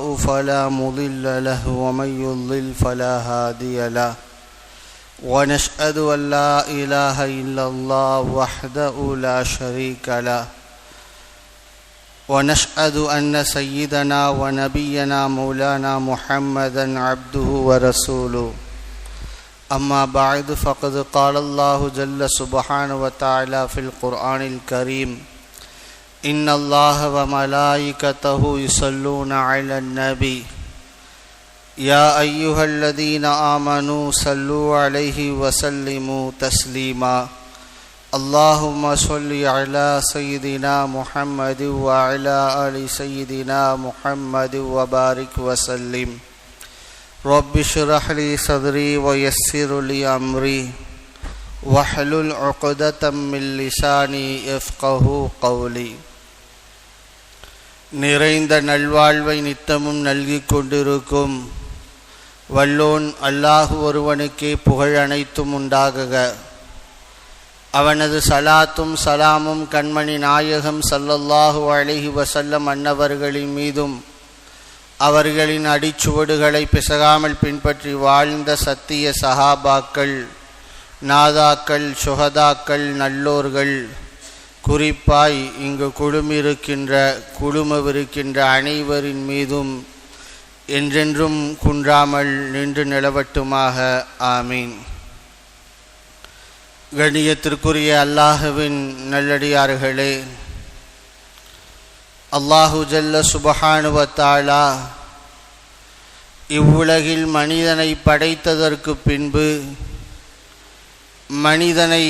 الله فلا مضل له ومن يضلل فلا هادي له. ونشهد أن لا إله إلا الله وحده لا شريك له. ونشهد أن سيدنا ونبينا مولانا محمدا عبده ورسوله. أما بعد، فقد قال الله جل سبحانه وتعالى في القرآن الكريم ان اللہ و ملائکتہ یصلون علی النبی یا ایہا الذین آمنوا صلوا علیہ وسلموا تسلیما اللہم صلی علی سیدنا محمد وعلی آل سیدنا محمد وبارک وسلم. رب شرح لی صدری ویسر لی امری وحلل عقدتا من لسانی افقہ قولی நிறைந்த நல்வாழ்வை நித்தமும் நல்கி கொண்டிருக்கும். வல்லோன் அல்லாஹு ஒருவனுக்கே புகழ் அனைத்தும் உண்டாகுக. அவனது சலாத்தும் சலாமும் கண்மணி நாயகம் சல்லல்லாஹு அழகி வசல்லம் அன்னவர்களின் மீதும் அவர்களின் அடிச்சுவடுகளை பிசகாமல் பின்பற்றி வாழ்ந்த சத்திய சஹாபாக்கள் நாதாக்கள் சுகதாக்கள் நல்லோர்கள் குறிப்பாய் இங்கு குழுமிருக்கின்ற குழுமவிருக்கின்ற அனைவரின் மீதும் என்றென்றும் குன்றாமல் நின்று நிலவட்டுமாக. ஆமீன். கணியத்திற்குரிய அல்லாஹுவின் நல்லடியார்களே அல்லாஹு ஜல்ல சுபஹானுவத்தாளா இவ்வுலகில் மனிதனை படைத்ததற்கு பின்பு மனிதனை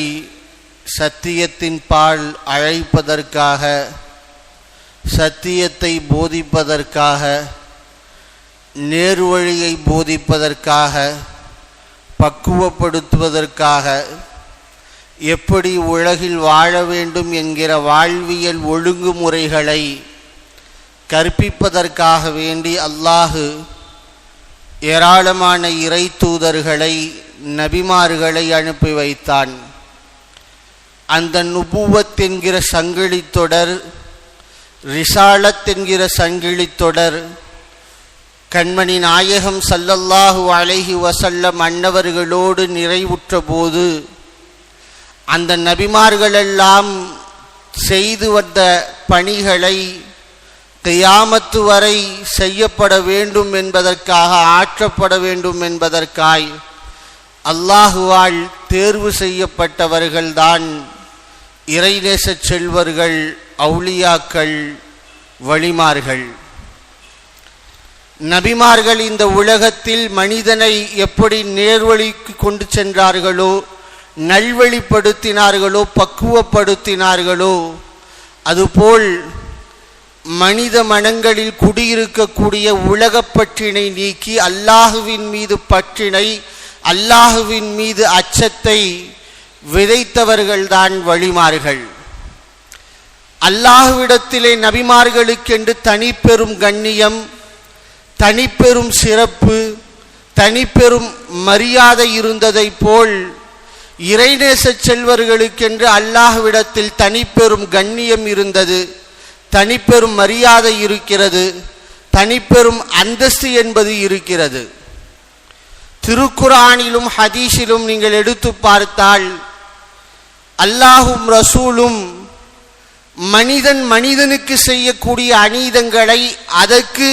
சத்தியத்தின் பால் அழைப்பதற்காக சத்தியத்தை போதிப்பதற்காக நேர்வழியை போதிப்பதற்காக பக்குவப்படுத்துவதற்காக எப்படி உலகில் வாழ வேண்டும் என்கிற வாழ்வியல் ஒழுங்குமுறைகளை கற்பிப்பதற்காக வேண்டி அல்லாஹு ஏராளமான இறை தூதர்களை நபிமார்களை அனுப்பி வைத்தான். அந்த நுபுவத் என்கிற சங்கிலி தொடர் ரிசாலத் என்கிற சங்கிலி தொடர் கண்மணி நாயகம் சல்லல்லாஹு அலைஹி வசல்லம் அன்னவர்களோடு நிறைவுற்ற போது அந்த நபிமார்களெல்லாம் செய்து வந்த பணிகளை தியாமத்து வரை செய்யப்பட வேண்டும் என்பதற்காக ஆற்றப்பட வேண்டும் என்பதற்காய் அல்லாஹுவால் தேர்வு செய்யப்பட்டவர்கள்தான் இறைநேச செல்வர்கள் அவுளியாக்கள் வழிமார்கள். நபிமார்கள் இந்த உலகத்தில் மனிதனை எப்படி நேர்வழிக்கு கொண்டு சென்றார்களோ நல்வழிப்படுத்தினார்களோ பக்குவப்படுத்தினார்களோ அதுபோல் மனித மனங்களில் குடியிருக்கக்கூடிய உலகப்பற்றினை நீக்கி அல்லாஹுவின் மீது பற்றினை அல்லாஹுவின் மீது அச்சத்தை விதைத்தவர்கள்தான் வழிமார்கள் அல்லாஹுவிடத்திலே நபிமார்களுக்கென்று தனிப்பெரும் கண்ணியம் தனிப்பெரும் சிறப்பு தனிப்பெரும் மரியாதை இருந்ததைப் போல் இறைநேச செல்வர்களுக்கென்று அல்லாஹ்விடத்தில் தனிப்பெரும் கண்ணியம் இருந்தது தனிப்பெரும் மரியாதை இருக்கிறது தனிப்பெரும் அந்தஸ்து என்பது இருக்கிறது. திருக்குரானிலும் ஹதீஷிலும் நீங்கள் எடுத்து பார்த்தால் அல்லாஹும் ரசூலும் மனிதன் மனிதனுக்கு செய்யக்கூடிய அநீதங்களை அதற்கு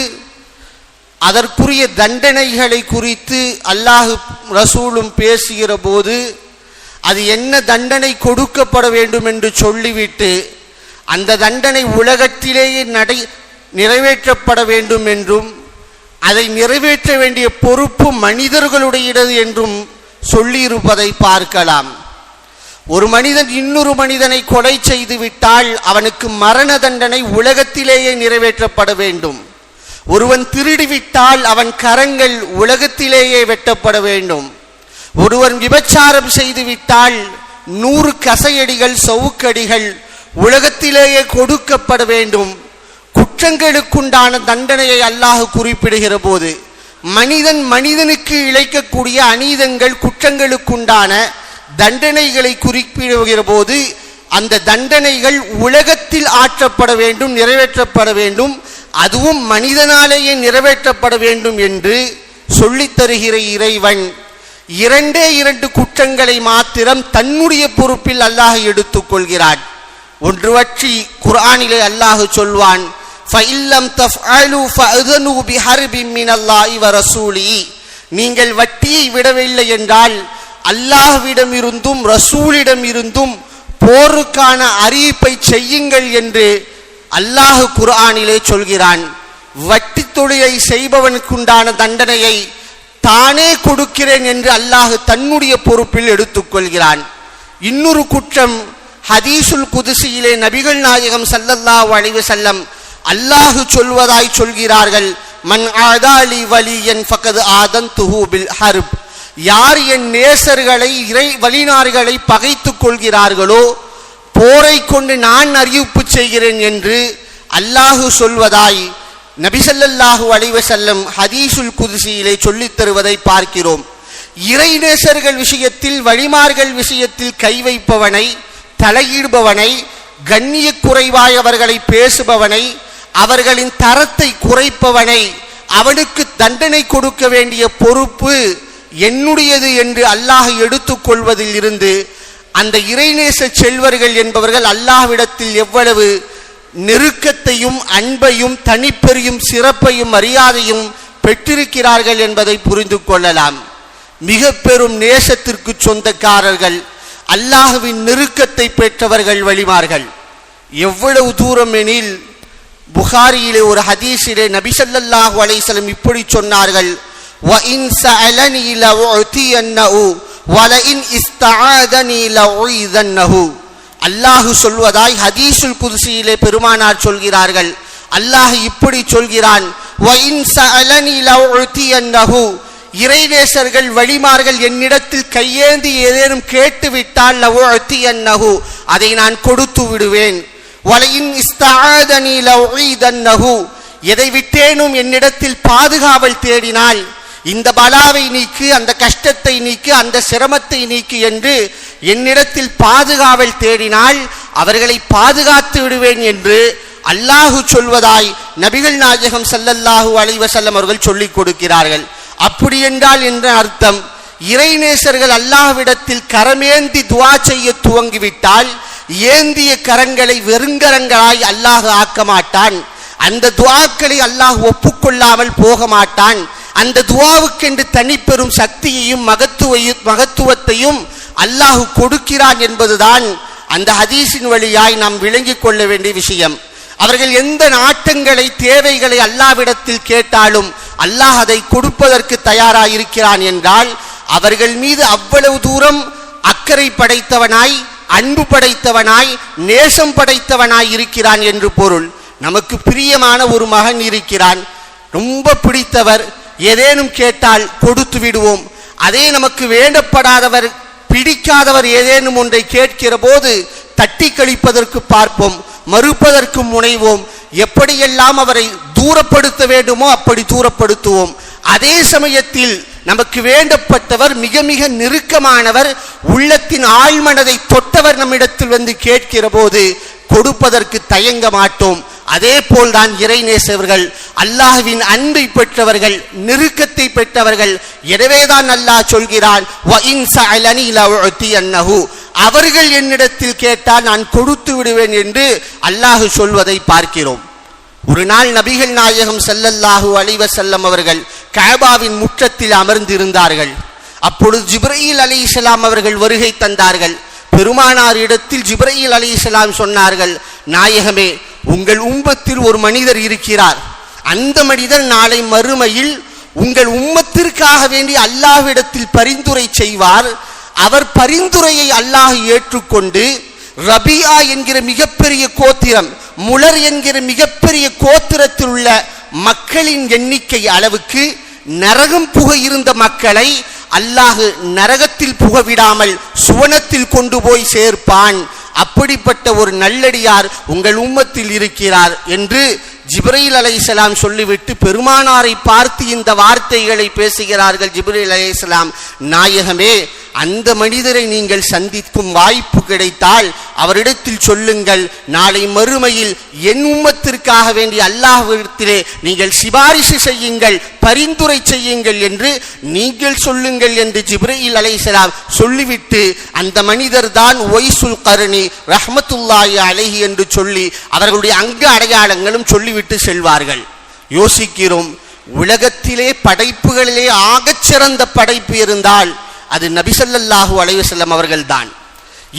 அதற்குரிய தண்டனைகளை குறித்து அல்லாஹு ரசூலும் பேசுகிற போது அது என்ன தண்டனை கொடுக்கப்பட வேண்டும் என்று சொல்லிவிட்டு அந்த தண்டனை உலகத்திலேயே நடை நிறைவேற்றப்பட வேண்டும் என்றும் அதை நிறைவேற்ற வேண்டிய பொறுப்பு மனிதர்களுடையது என்றும் சொல்லியிருப்பதை பார்க்கலாம். ஒரு மனிதன் இன்னொரு மனிதனை கொலை செய்து விட்டால் அவனுக்கு மரண தண்டனை உலகத்திலேயே நிறைவேற்றப்பட வேண்டும். ஒருவன் திருடிவிட்டால் அவன் கரங்கள் உலகத்திலேயே வெட்டப்பட வேண்டும். ஒருவன் விபச்சாரம் செய்து விட்டால் நூறு கசையடிகள் சவுக்கடிகள் உலகத்திலேயே கொடுக்கப்பட வேண்டும். குற்றங்களுக்குண்டான தண்டனையை அல்லாஹ் குறிப்பிடுகிற போது மனிதன் மனிதனுக்கு இழைக்கக்கூடிய அநீதங்கள் குற்றங்களுக்குண்டான தண்டனைகளை குறிப்பிடுகிற போது அந்த தண்டனைகள் உலகத்தில் ஆற்றப்பட வேண்டும் நிறைவேற்றப்பட வேண்டும். அதுவும் மனிதனாலேயே நிறைவேற்றப்பட வேண்டும் என்று சொல்லித் தருகிற இறைவன் இரண்டே இரண்டு குற்றங்களை மாத்திரம் தன்னுடைய பொறுப்பில் அல்லாஹ் எடுத்துக்கொள்கிறான் ஒன்று குரானிலே குர்ஆனிலே அல்லாஹ் சொல்வான் நீங்கள் வட்டியை விடவில்லை என்றால் அல்லாஹ்விடம் இருந்தும் ரசூலிடம் இருந்தும் போருக்கான அறிவிப்பை செய்யுங்கள் என்று அல்லாஹ் குர்ஆனிலே சொல்கிறான். வட்டி தொழிலை செய்பவனுக்குண்டான தண்டனையை தானே கொடுக்கிறேன் என்று அல்லாஹ் தன்னுடைய பொறுப்பில் எடுத்துக்கொள்கிறான். இன்னொரு குற்றம் ஹதீசுல் குதிசியிலே நபிகள் நாயகம் சல்லல்லா அலைஹி செல்லம் அல்லாஹ் சொல்வதாய் சொல்கிறார்கள் மன் ஆதாலி வலியன் ஃபகது ஆதன் துஹூபில் ஹர்ப். யார் என் நேசர்களை இறை வழிநார்களை பகைத்து கொள்கிறார்களோ போரை கொண்டு நான் அறிவிப்பு செய்கிறேன் என்று அல்லாஹு சொல்வதாய் நபிசல்லாஹு அலைவசல்லம் ஹதீசுல் குதிசியிலே சொல்லித் தருவதை பார்க்கிறோம். இறைநேசர்கள் விஷயத்தில் வழிமார்கள் விஷயத்தில் கை வைப்பவனை தலையிடுபவனை கண்ணிய குறைவாய் அவர்களை பேசுபவனை அவர்களின் தரத்தை குறைப்பவனை அவனுக்கு தண்டனை கொடுக்க வேண்டிய பொறுப்பு என்னுடையது என்று அல்லாஹ் எடுத்துக்கொள்வதில் இருந்து அந்த இறைநேச செல்வர்கள் என்பவர்கள் அல்லாஹ்விடத்தில் எவ்வளவு நெருக்கத்தையும் அன்பையும் தனிப்பெரியும் சிறப்பையும் மரியாதையும் பெற்றிருக்கிறார்கள் என்பதை புரிந்து கொள்ளலாம். மிக பெரும் நேசத்திற்கு சொந்தக்காரர்கள் அல்லாஹுவின் நெருக்கத்தை பெற்றவர்கள் வழிமார்கள். எவ்வளவு தூரம் எனில் புகாரியிலே ஒரு ஹதீஸிலே நபிசல்லாஹு அலைசலம் இப்படி சொன்னார்கள். وَإِنْ سَأَلَنِي لَأُعْطِيَنَّهُ وَلَئِنْ اسْتَعَاذَنِي لَأُعِيذَنَّهُ அல்லாஹ் சொல்வதாய் ஹதீஸுல் குதுசியிலே பெருமானார் சொல்கிறார்கள் அல்லாஹ் இப்படி சொல்கிறான் وَإِنْ سَأَلَنِي لَأُعْطِيَنَّهُ இறைநேசர்கள் வழிமார்கள் என்னிடத்தில் கையேந்தி ஏதேனும் கேட்டுவிட்டால் லவுஅத்தியன்னஹு அதை நான் கொடுத்து விடுவேன் வலையின் இஸ்தாதனி லவுஈதன்னஹு எதை விட்டேனும் என்னிடத்தில் பாதுகாவல் தேடினால் இந்த பலாவை நீக்கு அந்த கஷ்டத்தை நீக்கு அந்த சிரமத்தை நீக்கு என்று என்னிடத்தில் பாதுகாவல் தேடினால் அவர்களை பாதுகாத்து விடுவேன் என்று அல்லாஹு சொல்வதாய் நபிகள் நாயகம் சல்லல்லாஹு அலைவசல்லம் அவர்கள் சொல்லிக் கொடுக்கிறார்கள். அப்படி என்றால் என்ற அர்த்தம் இறைநேசர்கள் அல்லாஹ்விடத்தில் கரமேந்தி துவா செய்ய துவங்கிவிட்டால் ஏந்திய கரங்களை வெறுங்கரங்களாய் அல்லாஹ் ஆக்க மாட்டான் அந்த துவாக்களை அல்லாஹ் ஒப்புக்கொள்ளாமல் போக மாட்டான் அந்த துவாவுக்கென்று தனிப்பெரும் சக்தியையும் மகத்துவையும் மகத்துவத்தையும் அல்லாஹ் கொடுக்கிறான் என்பதுதான் அந்த ஹதீஸின் வழியாய் நாம் விளங்கிக் கொள்ள வேண்டிய விஷயம். அவர்கள் எந்த நாட்டங்களை தேவைகளை அல்லாவிடத்தில் கேட்டாலும் அல்லாஹ் அதை கொடுப்பதற்கு தயாராயிருக்கிறான் என்றால் அவர்கள் மீது அவ்வளவு தூரம் அக்கறை படைத்தவனாய் அன்பு படைத்தவனாய் நேசம் படைத்தவனாய் இருக்கிறான் என்று பொருள். நமக்கு பிரியமான ஒரு மகன் இருக்கிறான். ரொம்ப பிடித்தவர் ஏதேனும் கேட்டால் கொடுத்து விடுவோம். அதே நமக்கு வேண்டப்படாதவர் பிடிக்காதவர் ஏதேனும் ஒன்றை கேட்கிற போது தட்டி கழிப்பதற்கு பார்ப்போம். மறுப்பதற்கு முனைவோம். எப்படியெல்லாம் அவரை தூரப்படுத்த வேண்டுமோ அப்படி தூரப்படுத்துவோம். அதே சமயத்தில் நமக்கு வேண்டப்பட்டவர் மிக மிக நெருக்கமானவர் உள்ளத்தின் ஆழ்மனதை தொட்டவர் நம்மிடத்தில் வந்து கேட்கிற போது கொடுப்பதற்கு தயங்க மாட்டோம். அதே போல்தான் இறைநேசவர்கள் அல்லாஹ்வின் அன்பை பெற்றவர்கள் நெருக்கத்தை பெற்றவர்கள். எனவேதான் அல்லாஹ் சொல்கிறான் அவர்கள் என்னிடத்தில் கேட்டால் நான் கொடுத்து விடுவேன் என்று அல்லாஹு சொல்வதை பார்க்கிறோம். ஒரு நாள் நபிகள் நாயகம் செல்லல்லாஹு அலைவ செல்லம் அவர்கள் கஅபாவின் முற்றத்தில் அமர்ந்திருந்தார்கள். அப்பொழுது ஜிப்ரயில் அலி இஸ்லாம் அவர்கள் வருகை தந்தார்கள். பெருமானார் இடத்தில் ஜிப்ரயில் அலி இஸ்லாம் சொன்னார்கள் நாயகமே உங்கள் உம்பத்தில் ஒரு மனிதர் இருக்கிறார். அந்த மனிதர் நாளை மறுமையில் உங்கள் உம்மத்திற்காக வேண்டி அல்லாஹ்விடத்தில் பரிந்துரை செய்வார். அவர் பரிந்துரையை அல்லாஹ் ஏற்றுக்கொண்டு ரபியா என்கிற மிகப்பெரிய கோத்திரம் முலர் என்கிற மிகப்பெரிய கோத்திரத்தில் உள்ள மக்களின் எண்ணிக்கை அளவுக்கு நரகம் புக இருந்த மக்களை அல்லாஹு நரகத்தில் புகவிடாமல் சுவனத்தில் கொண்டு போய் சேர்ப்பான். அப்படிப்பட்ட ஒரு நல்லடியார் உங்கள் உம்மத்தில் இருக்கிறார் என்று ஜிப்ரீல் அலைசலாம் சொல்லிவிட்டு பெருமானாரை பார்த்து இந்த வார்த்தைகளை பேசுகிறார்கள் ஜிப்ரீல் அலைசலாம் நாயகமே அந்த மனிதரை நீங்கள் சந்திக்கும் வாய்ப்பு கிடைத்தால் அவரிடத்தில் சொல்லுங்கள் நாளை மறுமையில் என் உம்மத்திற்காக வேண்டிய அல்லாஹ்விடத்திலே நீங்கள் சிபாரிசு செய்யுங்கள் பரிந்துரை செய்யுங்கள் என்று நீங்கள் சொல்லுங்கள் என்று ஜிப்ரீல் அலைசலாம் சொல்லிவிட்டு அந்த மனிதர் தான் ஒய்சுல் கருணி ரஹ்மத்துல்லாஹி அலஹி என்று சொல்லி அவர்களுடைய அங்க அடையாளங்களும் சொல்லிவிட்டு செல்வார்கள். யோசிக்கிறோம் உலகத்திலே படைப்புகளிலே ஆகச் சிறந்த படைப்பு இருந்தால் அது நபிசல்லாஹு அலைவசல்லம் அவர்கள்தான்.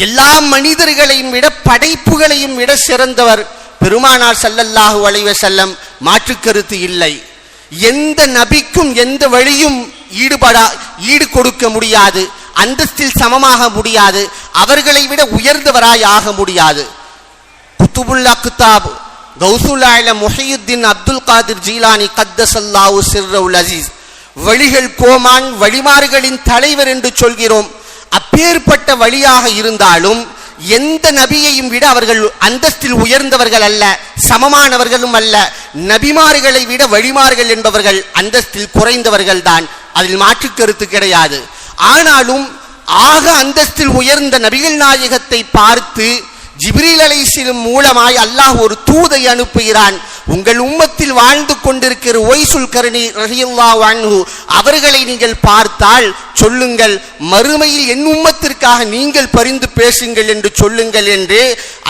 எல்லா மனிதர்களையும் விட படைப்புகளையும் விட சிறந்தவர் பெருமானார் சல்லல்லாஹு அலைவசல்லம் மாற்று கருத்து இல்லை. எந்த நபிக்கும் எந்த வழியும் ஈடுபடா ஈடு கொடுக்க முடியாது அந்தஸ்தில் சமமாக முடியாது அவர்களை விட உயர்ந்தவராய் ஆக முடியாது. குத்துபுல்லா குத்தாப் கௌசுல்லாயில முஹையுத்தீன் அப்துல் காதிர் ஜீலானி கத்தசல்லாஹு சிர்ரவுல் அசீஸ் வழிகள் கோமான் வழிமாறுகளின் தலைவர் என்று சொல்கிறோம். அப்பேற்பட்ட வழியாக இருந்தாலும் எந்த நபியையும் விட அவர்கள் அந்தஸ்தில் உயர்ந்தவர்கள் அல்ல சமமானவர்களும் அல்ல. நபிமார்களை விட வழிமார்கள் என்பவர்கள் அந்தஸ்தில் குறைந்தவர்கள் தான். அதில் மாற்று கருத்து கிடையாது. ஆனாலும் ஆக அந்தஸ்தில் உயர்ந்த நபிகள் நாயகத்தை பார்த்து ஜிப்ரீல் அலைசிலும் மூலமாய் அல்லாஹ் ஒரு தூதை அனுப்புகிறான். உங்கள் உம்மத்தில் வாழ்ந்து கொண்டிருக்கிற ஒய்சுல் கருணி ரஹியுல்லா அன்ஹு அவர்களை நீங்கள் பார்த்தால் சொல்லுங்கள். மறுமையில் என் உம்மத்திற்காக நீங்கள் பரிந்து பேசுங்கள் என்று சொல்லுங்கள் என்று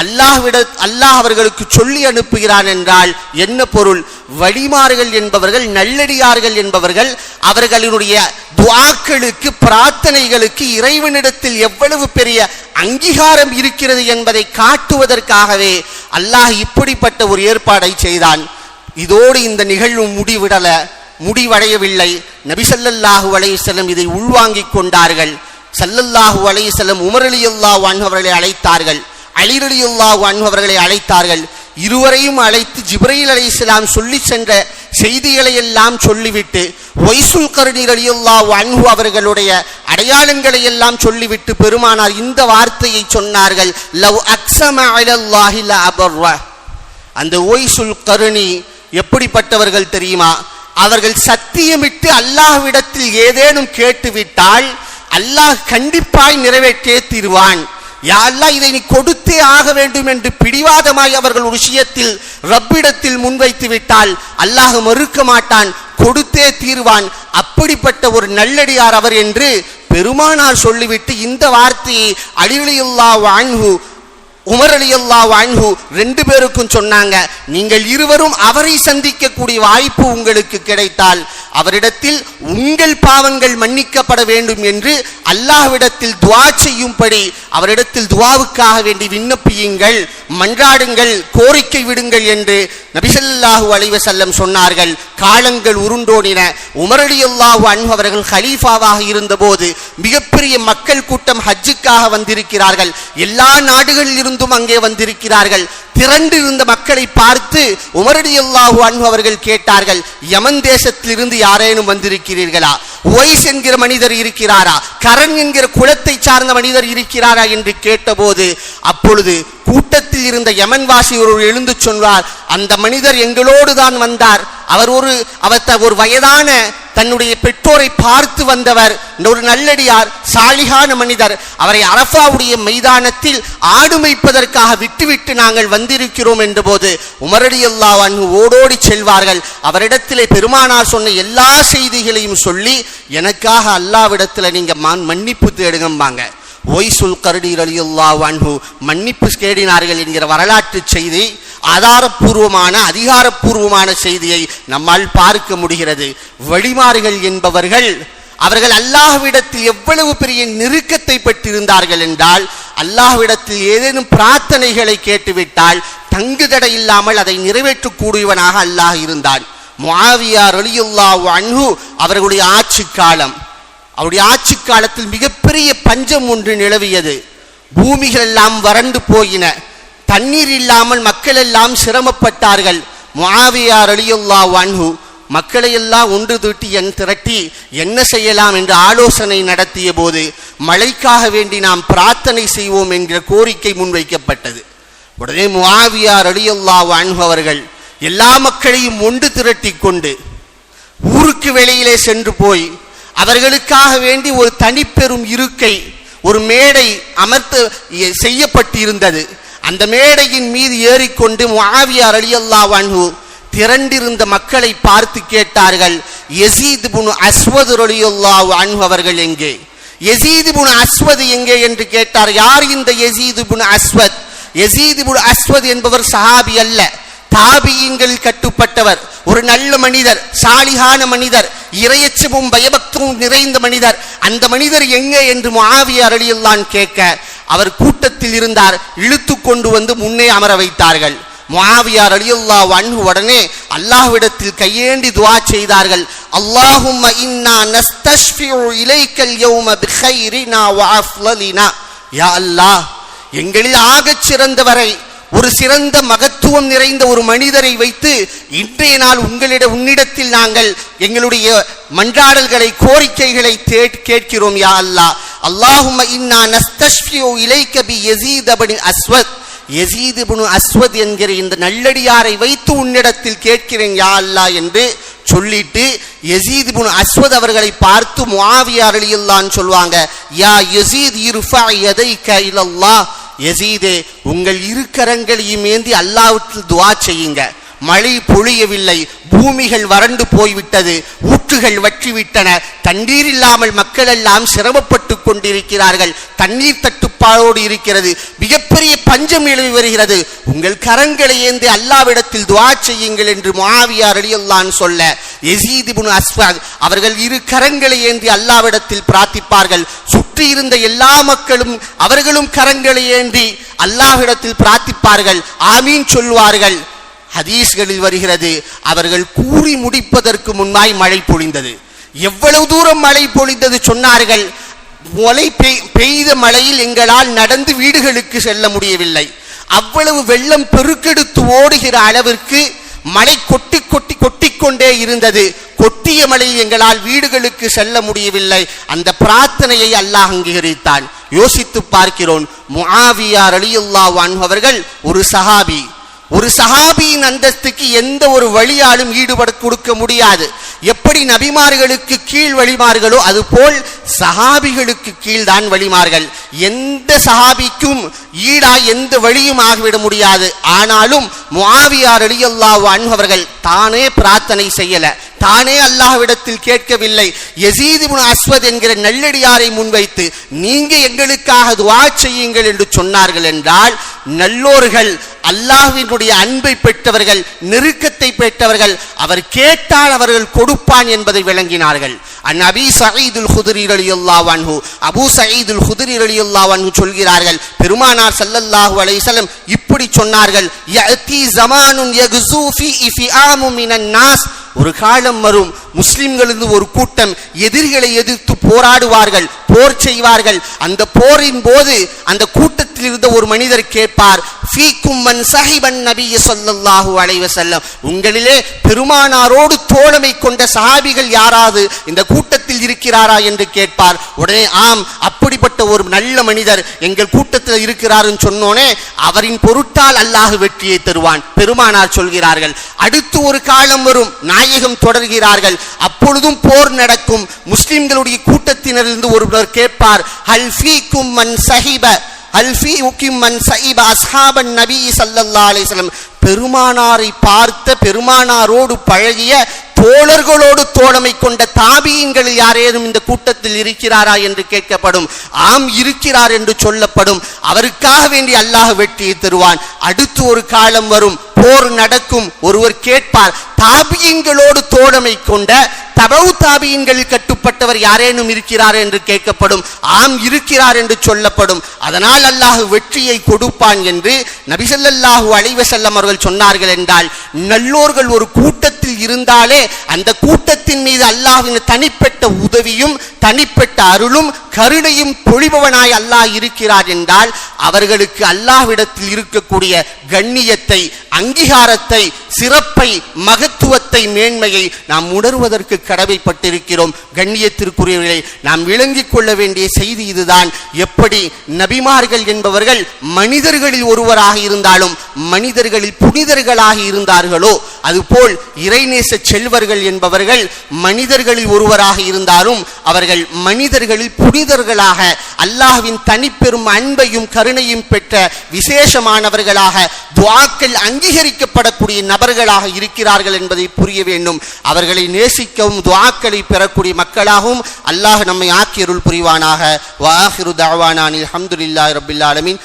அல்லாஹ்விட அல்லாஹ் அவர்களுக்கு சொல்லி அனுப்புகிறான் என்றால் என்ன பொருள்? வழிமார்கள் என்பவர்கள் நல்லடியார்கள் என்பவர்கள் அவர்களினுடைய துவாக்களுக்கு பிரார்த்தனைகளுக்கு இறைவனிடத்தில் எவ்வளவு பெரிய அங்கீகாரம் இருக்கிறது என்பதை காட்டுவதற்காகவே அல்லாஹ் இப்படிப்பட்ட ஒரு ஏற்பாடை செய்தான். இதோடு இந்த நிகழ்வு முடிவிடலை. முடிவடையவில்லை. நபிசல்லாஹு அலைஹிஸ்ஸலாம் இதை உள்வாங்கிக் கொண்டார்கள். சல்லல்லாஹு அலைஹிஸ்ஸலாம் உமரலி அலியல்லாஹு அன்ஹு அவர்களை அழைத்தார்கள். அலி ரலியல்லாஹு அவர்களை அழைத்தார்கள். இருவரையும் அழைத்து ஜிப்ரீல் இஸ்லாம் சொல்லி சென்ற செய்திகளை எல்லாம் சொல்லிவிட்டு ஒய்சுல் கருணி அலியுல்லா அன்ஹு அவர்களுடைய அடையாளங்களை எல்லாம் சொல்லிவிட்டு பெருமானார் இந்த வார்த்தையை சொன்னார்கள். லவ் அக்ஸம அலல்லாஹி ல அந்த ஒய்சுல் கருணி எப்படிப்பட்டவர்கள் தெரியுமா? அவர்கள் சத்தியமிட்டு அல்லாஹ்விடத்தில் ஏதேனும் கேட்டுவிட்டால் அல்லாஹ் கண்டிப்பாய் நிறைவேற்றே தீர்வான். யாரெல்லாம் இதை நீ கொடுத்தே ஆக வேண்டும் என்று பிடிவாதமாய் அவர்கள் ஒரு விஷயத்தில் ரப்பிடத்தில் முன்வைத்து விட்டால் அல்லாஹ் மறுக்க மாட்டான் கொடுத்தே தீர்வான். அப்படிப்பட்ட ஒரு நல்லடியார் அவர் என்று பெருமானார் சொல்லிவிட்டு இந்த வார்த்தையை அழிவலியுல்லா வான்ஹு உமர் அலியல்லா வான்ஹு ரெண்டு பேருக்கும் சொன்னாங்க நீங்கள் இருவரும் அவரை சந்திக்கக்கூடிய வாய்ப்பு உங்களுக்கு கிடைத்தால் அவரிடத்தில் உங்கள் பாவங்கள் மன்னிக்கப்பட வேண்டும் என்று அல்லாஹ்விடத்தில் துவா செய்யும்படி அவரிடத்தில் துவாவுக்காக வேண்டி விண்ணப்பியுங்கள். மன்றாடுங்கள் கோரிக்கை விடுங்கள் என்று நபிசல்லாஹு அலைவசல்லம் சொன்னார்கள். காலங்கள் உருண்டோடின. உமரடியல்லாஹு அன்பு அவர்கள் ஹலீஃபாவாக இருந்தபோது மிகப்பெரிய மக்கள் கூட்டம் ஹஜ்ஜுக்காக வந்திருக்கிறார்கள். எல்லா நாடுகளில் இருந்தும் அங்கே வந்திருக்கிறார்கள். திரண்டு இருந்த மக்களை பார்த்து உமரடியல்லாஹு அன்பு அவர்கள் கேட்டார்கள் யமன் தேசத்திலிருந்து யாரேனும் வந்திருக்கிறீர்களா? ஒய்ஸ் என்கிற மனிதர் இருக்கிறாரா? கரண் என்கிற குலத்தை சார்ந்த மனிதர் இருக்கிறாரா? என்று கேட்டபோது அப்பொழுது கூட்டத்தில் இருந்த யமன்வாசி ஒரு எழுந்து சொன்னார் அந்த மனிதர் எங்களோடு தான் வந்தார். அவர் ஒரு அவர் த- ஒரு வயதான தன்னுடைய பெற்றோரை பார்த்து வந்தவர். ஒரு நல்லடியார் சாலிகான மனிதர். அவரை அரஃபாவுடைய மைதானத்தில் ஆடு மேய்ப்பதற்காக விட்டுவிட்டு நாங்கள் வந்திருக்கிறோம் என்றபோது உமரடி அல்லாஹ் ஓடோடி செல்வார்கள். அவரிடத்திலே பெருமானார் சொன்ன எல்லா செய்திகளையும் சொல்லி எனக்காக அல்லாவிடத்தில் நீங்க மான் மன்னிப்பு தேடுங்கம்பாங்க. ஒய்சுல் கருடி ரலியுல்லாஹு அன்ஹு மன்னிப்பு கேடினார்கள் என்கிற வரலாற்று செய்தி ஆதாரப்பூர்வமான அதிகாரப்பூர்வமான செய்தியை நம்மால் பார்க்க முடிகிறது. வழிமாறுகள் என்பவர்கள் அவர்கள் அல்லாஹ்விடத்தில் எவ்வளவு பெரிய நெருக்கத்தை பெற்றிருந்தார்கள் என்றால் அல்லாஹ்விடத்தில் ஏதேனும் பிரார்த்தனைகளை கேட்டுவிட்டால் தங்குதடை இல்லாமல் அதை நிறைவேற்றக்கூடியவனாக அல்லாஹ் இருந்தான். மாவியார் ரலியுல்லாஹு அன்ஹு அவர்களுடைய ஆட்சி காலம். அவருடைய ஆட்சி காலத்தில் மிகப்பெரிய பஞ்சம் ஒன்று நிலவியது. பூமிகள் எல்லாம் வறண்டு போயின. தண்ணீர் இல்லாமல் மக்கள் எல்லாம் சிரமப்பட்டார்கள். மாவியார் ரலியல்லாஹு அன்ஹு மக்களை எல்லாம் ஒன்று தூட்டி என் திரட்டி என்ன செய்யலாம் என்று ஆலோசனை நடத்திய போது மழைக்காக வேண்டி நாம் பிரார்த்தனை செய்வோம் என்கிற கோரிக்கை முன்வைக்கப்பட்டது. உடனே முஆவியா ரலியல்லாஹு வான்ஹு அவர்கள் எல்லா மக்களையும் ஒன்று திரட்டி கொண்டு ஊருக்கு வெளியிலே சென்று போய் அவர்களுக்காக வேண்டி ஒரு தனிப்பெரும் இருக்கை ஒரு மேடை அமர்த்து செய்யப்பட்டிருந்தது. அந்த மேடையின் மீது ஏறிக்கொண்டு முஆவியா அலியல்லா அன்ஹு திரண்டிருந்த மக்களை பார்த்து கேட்டார்கள் எசீது புனு அஸ்வது அலியுல்லா அன்ஹு அவர்கள் எங்கே? எசீது புனு அஸ்வத் எங்கே? என்று கேட்டார். யார் இந்த எசீது புனு அஸ்வத்? எசீது புனு அஸ்வத் என்பவர் சஹாபி அல்ல. தாபியங்கள் கட்டுப்பட்டவர். ஒரு நல்ல மனிதர் சாலிகான மனிதர் இரையச்சமும் பயபக்தமும் நிறைந்த மனிதர். அந்த மனிதர் எங்கே என்று முஆவியா அருளியல்லான் கேட்க அவர் கூட்டத்தில் இருந்தார் இழுத்து கொண்டு வந்து முன்னே அமர வைத்தார்கள். மாவியார் அலியுல்லா அன்ஹு உடனே அல்லாஹ்விடத்தில் கையேண்டி துவா செய்தார்கள். அல்லாஹும் இன்னா நஸ்தஷ்ஃபிஉ இலைக்கல் யௌம பிகைரினா வ அஃலலினா யா அல்லாஹ் எங்களில் ஆகச் சிறந்தவரை ஒரு சிறந்த மகத்துவம் நிறைந்த ஒரு மனிதரை வைத்து இன்றைய நாள் உங்களிட உன்னிடத்தில் நாங்கள் எங்களுடைய மன்றாடல்களை கோரிக்கைகளை தேட்- கேட்கிறோம் யா அல்லா அல்லாஹும்ம இன்னா நஸ்தஷ்ஃபிஉ இலைக்க பி அஸ்வத். யசீது அஸ்வத் என்கிற இந்த நல்லடியாரை வைத்து உன்னிடத்தில் கேட்கிறேன் யா அல்லா என்று சொல்லிட்டு எசீது புனு அஸ்வத் அவர்களை பார்த்து முவாவியார் அழியல்லான்னு சொல்லுவாங்க யா எசீத் இர்ஃபா எதை கைலல்லா எசீதே உங்கள் இரு கரங்களையும் ஏந்தி அல்லாவுக்கு துவா செய்யுங்க. மழை பொழியவில்லை பூமிகள் வறண்டு போய்விட்டது ஊற்றுகள் வற்றிவிட்டன. தண்ணீர் இல்லாமல் மக்கள் எல்லாம் சிரமப்பட்டு கொண்டிருக்கிறார்கள். தண்ணீர் தட்டுப்பாடோடு இருக்கிறது. மிகப்பெரிய பஞ்சம் நிலவி வருகிறது. உங்கள் கரங்களை ஏந்தி அல்லாவிடத்தில் துவா செய்யுங்கள் என்று மாவியார் அழியல்லான் சொல்ல எசீதிபுன் இப்னு அவர்கள் இரு கரங்களை ஏந்தி அல்லாவிடத்தில் பிரார்த்திப்பார்கள். சுற்றி இருந்த எல்லா மக்களும் அவர்களும் கரங்களை ஏந்தி அல்லாஹ்விடத்தில் பிரார்த்திப்பார்கள். ஆமீன் சொல்வார்கள். ஹதீஸ்களில் வருகிறது அவர்கள் கூறி முடிப்பதற்கு முன்பாய் மழை பொழிந்தது. எவ்வளவு தூரம் மழை பொழிந்தது சொன்னார்கள் மழை பெய்- பெய்த மழையில் எங்களால் நடந்து வீடுகளுக்கு செல்ல முடியவில்லை. அவ்வளவு வெள்ளம் பெருக்கெடுத்து ஓடுகிற அளவிற்கு மழை கொட்டி கொட்டி கொட்டிக்கொண்டே இருந்தது. கொட்டிய மழையில் எங்களால் வீடுகளுக்கு செல்ல முடியவில்லை. அந்த பிரார்த்தனையை அல்லாஹ் அங்கீகரித்தான். யோசித்து பார்க்கிறோம் முஆவியா அலியுல்லா அவர்கள் ஒரு சஹாபி ஒரு சஹாபியின் அந்தஸ்துக்கு எந்த ஒரு வழியாலும் ஈடுபட கொடுக்க முடியாது. எப்படி நபிமார்களுக்கு கீழ் வழிமார்களோ அதுபோல் சஹாபிகளுக்கு கீழ்தான் வழிமார்கள். எந்த சஹாபிக்கும் ஈடா எந்த வழியும் ஆகிவிட முடியாது. ஆனாலும் முவாவியார் ரலியல்லாஹு அன்பவர்கள் தானே பிரார்த்தனை செய்யல. தானே அல்லாஹ்விடத்தில் கேட்கவில்லை. எசீது அஸ்வத் என்கிற நல்லடியாரை முன்வைத்து நீங்க எங்களுக்காக துவா செய்யுங்கள் என்று சொன்னார்கள் என்றால் நல்லோர்கள் அல்லாஹினுடைய அன்பை பெற்றவர்கள் நெருக்கத்தை பெற்றவர்கள் அவர் கேட்டால் அவர்கள் கொடுப்பான் என்பதை விளங்கினார்கள். அன் அபி சயீதுல் குதிரி ரலியல்லாஹு அன்ஹு அபூ சயீதுல் குதிரி ரலியல்லாஹு சொல்கிறார்கள் பெருமானார் சல்லல்லாஹு அலைசலம் இப்படி சொன்னார்கள் யஅதி ஜமானுன் யக்ஸூ ஃபீ மினன் நாஸ் ஒரு காலம் வரும் முஸ்லிம்களிருந்து ஒரு கூட்டம் எதிரிகளை எதிர்த்து போராடுவார்கள் போர் செய்வார்கள். அந்த போரின் போது அந்த கூட்டத்தில் இருந்த ஒரு மனிதர் கேட்பார் ஃபீக்கும் சஹிபன் நபிய ஸல்லல்லாஹு அலைவ செல்லம் உங்களிலே பெருமானாரோடு தோழமை கொண்ட சஹாபிகள் யாராவது இந்த கூட்டத்தில் இருக்கிறாரா என்று கேட்பார். உடனே ஆம் அப்படிப்பட்ட ஒரு நல்ல மனிதர் எங்கள் கூட்டத்தில் இருக்கிறாருன்னு சொன்னோனே அவரின் பொருட்டால் அல்லாஹ் வெற்றியை தருவான். பெருமானார் சொல்கிறார்கள் அடுத்து ஒரு காலம் வரும் நாயகம் தொடர்கிறார்கள். அப்பொழுதும் போர் நடக்கும். முஸ்லிம்களுடைய கூட்டத்தினரிலிருந்து ஒருவர் கேட்பார் ஹல்ஃபீக்கும் மன் சஹிப? அல்ஃபி ஃபீக்கும் சைப அஸ்ஹாபன் நபி சல்லல்லா அலிஸ்லம் பெருமானாரை பார்த்த பெருமானாரோடு பழகிய தோழர்களோடு தோழமை கொண்ட தாபியங்களில் யாரேனும் இந்த கூட்டத்தில் இருக்கிறாரா என்று கேட்கப்படும். ஆம் இருக்கிறார் என்று சொல்லப்படும். அவருக்காக வேண்டி அல்லாஹ் வெற்றியை தருவான். அடுத்து ஒரு காலம் வரும். போர் நடக்கும். ஒருவர் கேட்பார். தாபியங்களோடு தோழமை கொண்ட தபவு தாபியின்களில் கட்டுப்பட்டவர் யாரேனும் இருக்கிறார் என்று கேட்கப்படும் ஆம் இருக்கிறார் என்று சொல்லப்படும். அதனால் அல்லாஹ் வெற்றியை கொடுப்பான் என்று நபிசல்லாஹு அலைவசல்லம் அவர்கள் சொன்னார்கள் என்றால் நல்லோர்கள் ஒரு கூட்டத்தில் இருந்தாலே அந்த கூட்டத்தின் மீது அல்லாஹ்வின் தனிப்பட்ட உதவியும் தனிப்பட்ட அருளும் கருணையும் பொழிபவனாய் அல்லாஹ் இருக்கிறார் என்றால் அவர்களுக்கு அல்லாஹ்விடத்தில் இருக்கக்கூடிய கண்ணியத்தை அங்கீகாரத்தை சிறப்பை மகத்துவத்தை மேன்மையை நாம் உணர்வதற்கு கடமைப்பட்டிருக்கிறோம். கண்ணியத்திற்குரியவர்களை நாம் விளங்கிக் கொள்ள வேண்டிய செய்தி இதுதான். எப்படி நபிமார்கள் என்பவர்கள் மனிதர்களில் ஒருவராக இருந்தாலும் மனிதர்களில் புனிதர்களாக இருந்தார்களோ அதுபோல் இறைநேச செல்வர்கள் என்பவர்கள் மனிதர்களில் ஒருவராக இருந்தாலும் அவர்கள் மனிதர்களில் புனித புனிதர்களாக அல்லாஹ்வின் தனிப்பெரும் அன்பையும் கருணையும் பெற்ற விசேஷமானவர்களாக துவாக்கள் அங்கீகரிக்கப்படக்கூடிய நபர்களாக இருக்கிறார்கள் என்பதை புரிய வேண்டும். அவர்களை நேசிக்கவும் துவாக்களை பெறக்கூடிய மக்களாகவும் அல்லாஹ் நம்மை ஆக்கியருள் புரிவானாக. வாஹிரு தஅவானானில் அஹமதுல்லா ரபில்லாலமின்